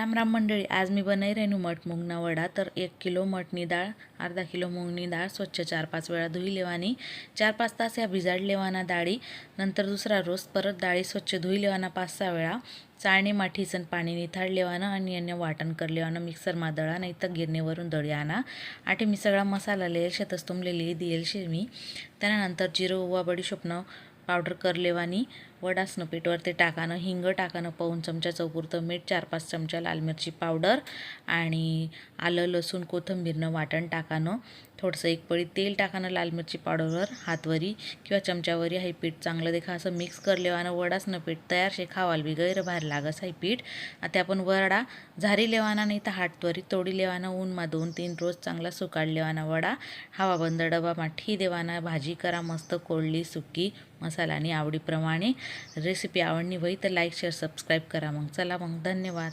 राम राम मंडळी आज मी बनई रेनू मठ मुंगना वडा. तर एक किलो मठनी डाळ अर्धा किलो मुंगनी डाळ स्वच्छ चार पाच वेळा धुई लेवानी. चार पाच तास या भिजाड लेवाना डाळी. नंतर दुसरा रोज परत डाळी स्वच्छ धुई लेवाना पाच सहा वेळा. चाळणी माठीसन पाणी निथाड लेवानं आणि अन्य वाटण कर लेवानं मिक्सरमा दळा नाही तर गिरणीवरून दळी आणा. आठी मी सगळा मसाला लिहिल शेतच तुमले दिल शे मी. त्यानंतर जिरं ओवा बडीशोपनं पावडर कर लेवानी. वडासनं पीठवर ते टाकानं हिंग टाकानं पाऊन चमचा चौपुरतं मीठ चार पाच चमचा लाल मिरची पावडर आणि आलं लसूण कोथंबीरनं वाटण टाकानं थोडंसं एक पळी तेल टाकानं लाल मिरची पावडरवर हातवरी किंवा चमच्यावरी. हे पीठ चांगलं देखा असं मिक्स कर लेवानं वडासनं पीठ तयार शे खावाल बी गैर बाहेर लागस आहे पीठ. आता आपण वडा झारी लेवाना नाही तर हातवरी तोडी लेवानं ऊनमा दोन तीन रोज चांगला सुकाड लेवाना वडा. हवा बंद डबा माठी देवाना भाजी करा मस्त कोळली सुकी मसालानी आवडीप्रमाणे. रेसिपी आवडली होई तर लाईक शेअर सबस्क्राईब करा मग. चला मग. धन्यवाद.